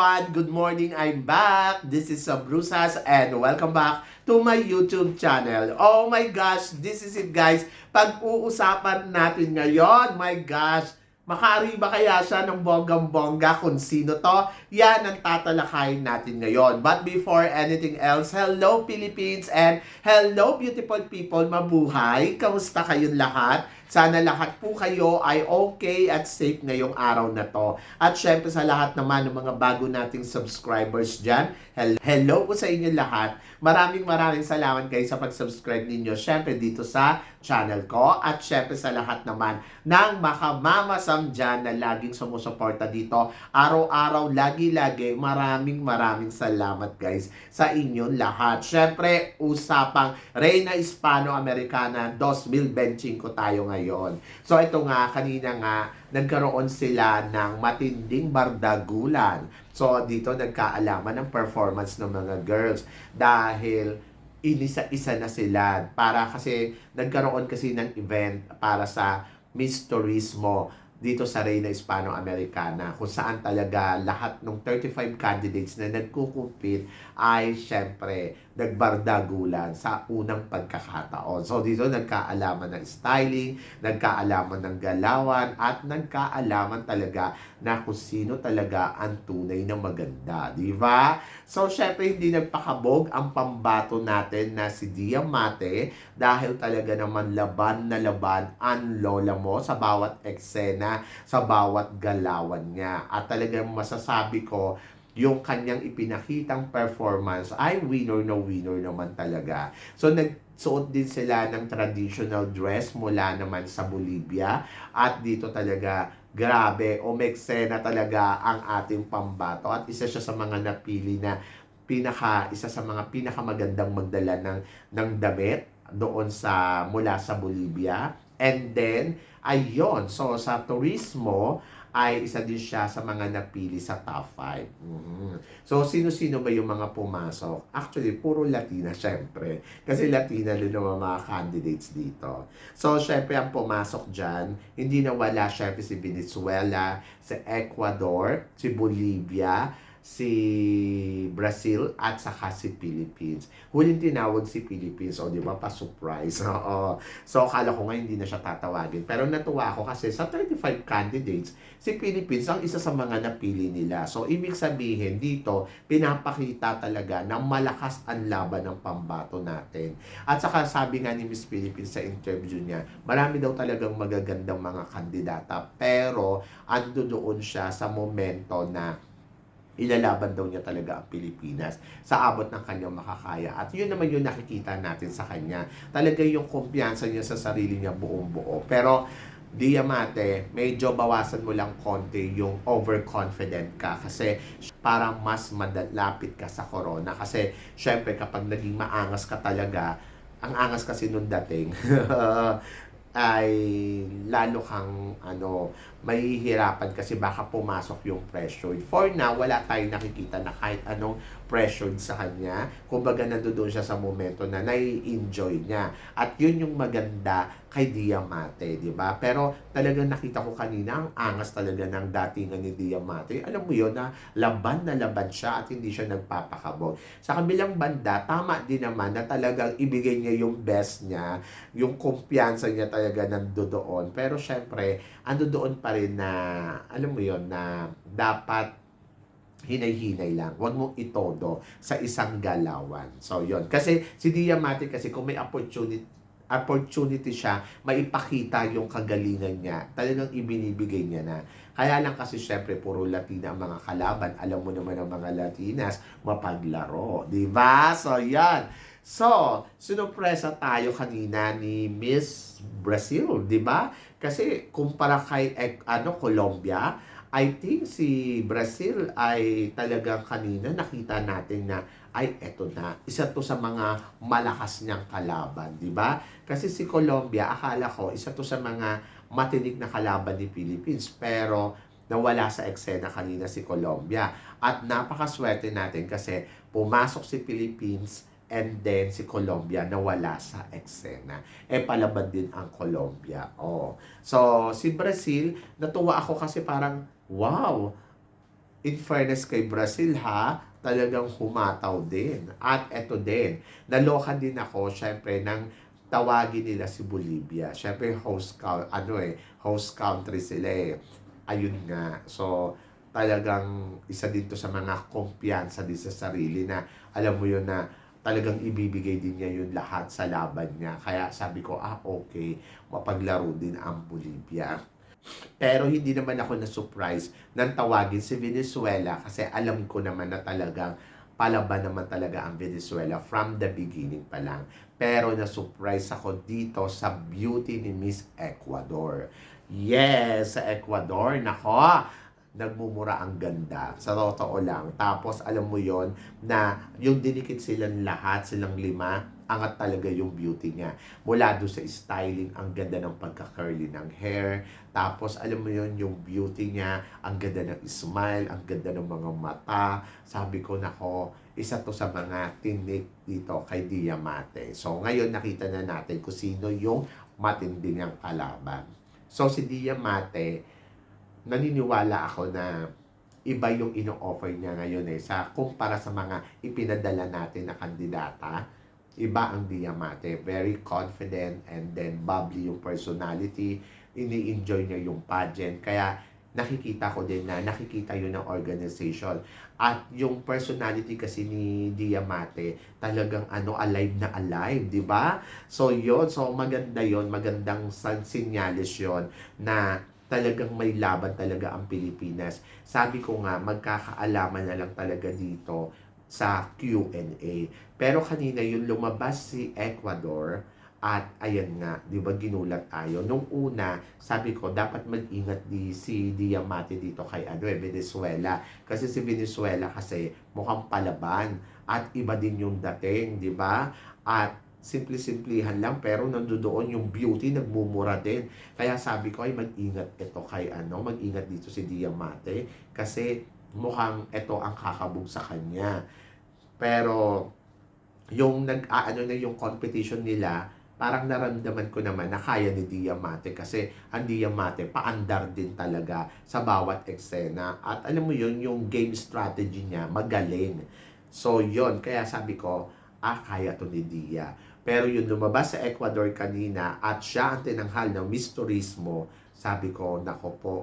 Everyone! Good morning! I'm back! This is Sabrusas and welcome back to my YouTube channel. Oh my gosh! This is it guys! Pag-uusapan natin ngayon, my gosh! Makari ba kaya siya ng bonggang-bongga kung sino to? Yan ang tatalakayin natin ngayon. But before anything else, hello Philippines and hello beautiful people, mabuhay! Kamusta kayong lahat? Sana lahat po kayo ay okay at safe ngayong araw na to. At syempre sa lahat naman ng mga bago nating subscribers dyan, hel- hello po sa inyo lahat. Maraming maraming salamat guys sa pag-subscribe ninyo. Syempre dito sa channel ko. At syempre sa lahat naman ng makamamasam dyan na laging sumusuporta dito. Araw-araw, lagi-lagi, maraming maraming salamat guys sa inyong lahat. Syempre, usapang Reina Hispano-Americana 2025 tayo ngayon. So ito nga, kanina nga, nagkaroon sila ng matinding bardagulan. So dito nagkaalaman ng performance ng mga girls dahil inisa-isa na sila. Para kasi nagkaroon kasi ng event para sa Miss Turismo dito sa Reina Hispano-Americana kung saan talaga lahat ng 35 candidates na nagkukumpit ay syempre nagbardagulan sa unang pagkakataon. So dito nagkaalaman ng styling, nagkaalaman ng galawan at nagkaalaman talaga na kung sino talaga ang tunay na maganda, di ba? So syempre hindi nagpakabog ang pambato natin na si Diamante dahil talaga naman laban na laban ang lola mo sa bawat eksena, sa bawat galawan niya. At talagang masasabi ko, yung kanyang ipinakitang performance ay winner na winner naman talaga. So nagsuot din sila ng traditional dress mula naman sa Bolivia at dito talaga grabe umeksena talaga ang ating pambato at isa siya sa mga napili na pinaka isa sa mga pinakamagandang magdala ng ng damit doon sa mula sa Bolivia and then ayun so sa turismo ay isa din siya sa mga napili sa top 5. Mhm. So, sino-sino ba yung mga pumasok? Actually, puro Latina, syempre. Kasi Latina din naman mga candidates dito. So, syempre, ang pumasok dyan, hindi na wala, syempre, si Venezuela, si Ecuador, si Bolivia, si Brazil at saka si Philippines. Huling tinawag si Philippines, o di ba, pa-surprise. Oo. So, akala ko nga hindi na siya tatawagin. Pero natuwa ako kasi sa 35 candidates, si Philippines ang isa sa mga napili nila. So, ibig sabihin dito, pinapakita talaga na malakas ang laban ng pambato natin. At saka sabi nga ni Miss Philippines sa interview niya, marami daw talagang magagandang mga kandidata. Pero, ando doon siya sa momento na ilalaban daw niya talaga ang Pilipinas sa abot ng kanyang makakaya. At yun naman yung nakikita natin sa kanya. Talaga yung kumpiyansa niya sa sarili niya buong buo. Pero Diamante, medyo bawasan mo lang konti yung overconfident ka kasi parang mas madalapit ka sa corona. Kasi syempre kapag naging maangas ka talaga, ang angas kasi nung dating, ay lalo kang ano mahihirapan kasi baka pumasok yung pressure. For now, wala tayong nakikita na kahit anong pressured sa kanya. Kumbaga nandoon siya sa momento na nai-enjoy niya. At yun yung maganda kay Diamante, di ba? Pero talagang nakita ko kanina ang angas talaga ng datingan ni Diamante. Alam mo yun na laban na laban siya at hindi siya nagpapakabog. Sa kabilang banda, tama din naman na talagang ibigay niya yung best niya, yung kumpiyansa niya talaga nandoon. Pero syempre, ando doon pa rin na, alam mo yon na dapat hinay-hinay lang. Huwag mong itodo sa isang galawan. So, yon Kasi si Diamante kasi kung may opportunity opportunity siya, maipakita yung kagalingan niya. Talagang ibinibigay niya na. Kaya lang kasi syempre puro Latina ang mga kalaban. Alam mo naman ang mga Latinas, mapaglaro. Ba? So, yan. So, sinupresa tayo kanina ni Miss Brazil, di ba? Kasi kumpara kay eh, ano Colombia, I think si Brazil ay talagang kanina nakita natin na ay eto na. Isa to sa mga malakas niyang kalaban, di ba? Kasi si Colombia, akala ko isa to sa mga matinik na kalaban ni Philippines, pero nawala sa eksena kanina si Colombia. At napakaswerte natin kasi pumasok si Philippines and then si Colombia nawala sa eksena. Eh palaban din ang Colombia. Oh. So si Brazil, natuwa ako kasi parang wow, in fairness kay Brazil ha, talagang humataw din. At eto din, nalokan din ako syempre ng tawagin nila si Bolivia. Syempre host ano eh, host country sila eh. Ayun nga. So talagang isa dito sa mga kumpiyansa din sa sarili na alam mo yun na talagang ibibigay din niya yun lahat sa laban niya. Kaya sabi ko, ah okay, mapaglaro din ang Bolivia. Pero hindi naman ako na-surprise nang tawagin si Venezuela kasi alam ko naman na talagang palaban naman talaga ang Venezuela from the beginning pa lang. Pero na-surprise ako dito sa beauty ni Miss Ecuador. Yes, sa Ecuador, nako, nagmumura ang ganda. Sa totoo lang. Tapos, alam mo yon na yung dinikit silang lahat, silang lima, angat talaga yung beauty niya. Mula doon sa styling, ang ganda ng pagka-curly ng hair. Tapos, alam mo yon yung beauty niya, ang ganda ng smile, ang ganda ng mga mata. Sabi ko, nako, isa to sa mga tinik dito kay Diamante. So, ngayon nakita na natin kung sino yung matindi niyang kalaban. So, si Diamante, naniniwala ako na iba yung ino-offer niya ngayon eh sa kumpara sa mga ipinadala natin na kandidata. Iba ang Diamante. Very confident and then bubbly yung personality. Ini-enjoy niya yung pageant. Kaya nakikita ko din na nakikita yun ng organization. At yung personality kasi ni Diamante talagang ano alive na alive di ba? So yon so maganda yon magandang senyales yon na talagang may laban talaga ang Pilipinas. Sabi ko nga, magkakaalaman na lang talaga dito sa Q&A. Pero kanina yung lumabas si Ecuador at ayan nga, di ba ginulat tayo. Nung una, sabi ko, dapat mag-ingat di si Diamante dito kay ano eh, Venezuela. Kasi si Venezuela kasi mukhang palaban at iba din yung dating, di ba? At simple-simplihan lang pero nandoon yung beauty nagmumura din. Kaya sabi ko ay mag-ingat ito kay ano, mag-ingat dito si Diamante kasi mukhang ito ang kakabog sa kanya. Pero yung nag ano na yung competition nila, parang naramdaman ko naman na kaya ni Diamante kasi ang Diamante paandar din talaga sa bawat eksena. At alam mo yun, yung game strategy niya magaling. So yon kaya sabi ko, ah kaya to ni Dia. Pero yung lumabas sa Ecuador kanina at siya ang tinanghal ng Miss Turismo, sabi ko, nako po,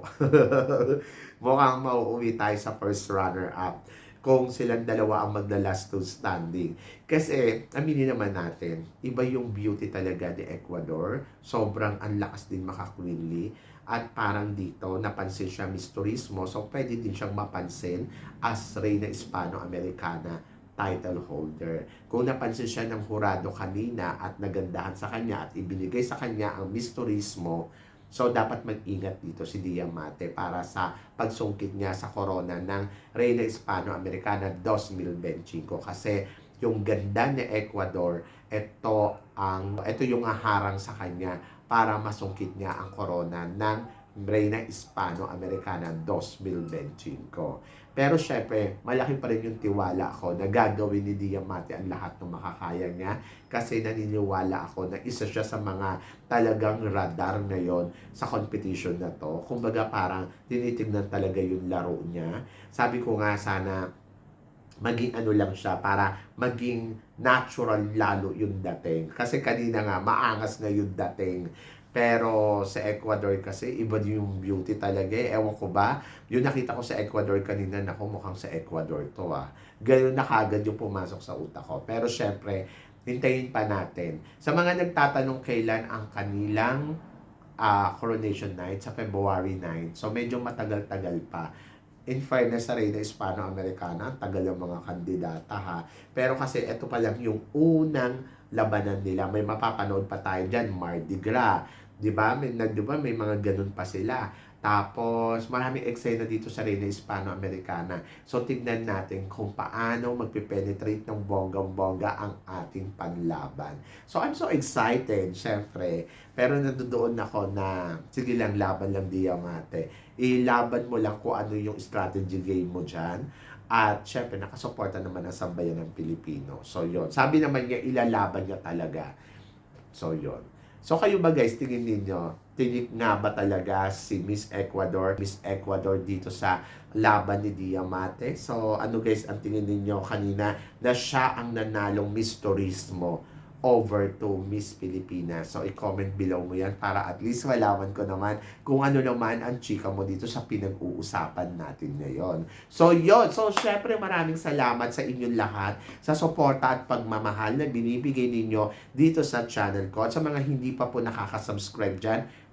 mukhang mauuwi tayo sa first runner-up kung silang dalawa ang magla-last two standing. Kasi, aminin naman natin, iba yung beauty talaga ni Ecuador. Sobrang ang lakas din makakwinly. At parang dito, napansin siya Miss Turismo. So, pwede din siyang mapansin as Reyna Hispano-Americana title holder. Kung napansin siya ng hurado kanina at nagandahan sa kanya at ibinigay sa kanya ang Miss Turismo, so dapat mag-ingat dito si Diamante para sa pagsungkit niya sa corona ng Reina Hispano-Americana 2025 kasi yung ganda ni Ecuador, ito ang ito yung haharang sa kanya para masungkit niya ang corona ng Reina Hispano-Americana 2025. Pero syempre, malaki pa rin yung tiwala ko na gagawin ni Diamante ang lahat ng makakaya niya kasi naniniwala ako na isa siya sa mga talagang radar ngayon sa competition na to. Kumbaga parang tinitingnan talaga yung laro niya. Sabi ko nga sana maging ano lang siya para maging natural lalo yung dating. Kasi kanina nga, maangas na yung dating. Pero sa Ecuador kasi, iba yung beauty talaga eh. Ewan ko ba? Yung nakita ko sa Ecuador kanina, naku, mukhang sa Ecuador to ah. Ganun na kagad yung pumasok sa utak ko. Pero syempre, hintayin pa natin. Sa mga nagtatanong kailan ang kanilang ah, coronation night sa February 9. So medyo matagal-tagal pa. In fairness sa Reina Hispano-Americana, ang tagal ng mga kandidata ha. Pero kasi ito pa lang yung unang labanan nila. May mapapanood pa tayo dyan, Mardi Gras. 'Di ba? May nag 'di ba may mga ganun pa sila. Tapos maraming eksena dito sa Reina Hispano-Americana. So tignan natin kung paano magpe-penetrate ng bonggang-bongga ang ating panlaban. So I'm so excited, syempre. Pero nandoon ako na sige lang laban lang Diamante. Ilaban mo lang kung ano yung strategy game mo diyan. At syempre nakasuporta naman ang sambayan ng Pilipino. So yon. Sabi naman niya ilalaban niya talaga. So yon. So kayo ba guys, tingin ninyo, tinik nga ba talaga si Miss Ecuador, Miss Ecuador dito sa laban ni Diamante. So ano guys, ang tingin ninyo kanina na siya ang nanalong Miss Turismo over to Miss Pilipinas. So, i-comment below mo yan para at least malaman ko naman kung ano naman ang chika mo dito sa pinag-uusapan natin ngayon. So, yon So, syempre maraming salamat sa inyong lahat sa suporta at pagmamahal na binibigay ninyo dito sa channel ko. At sa mga hindi pa po nakaka-subscribe dyan,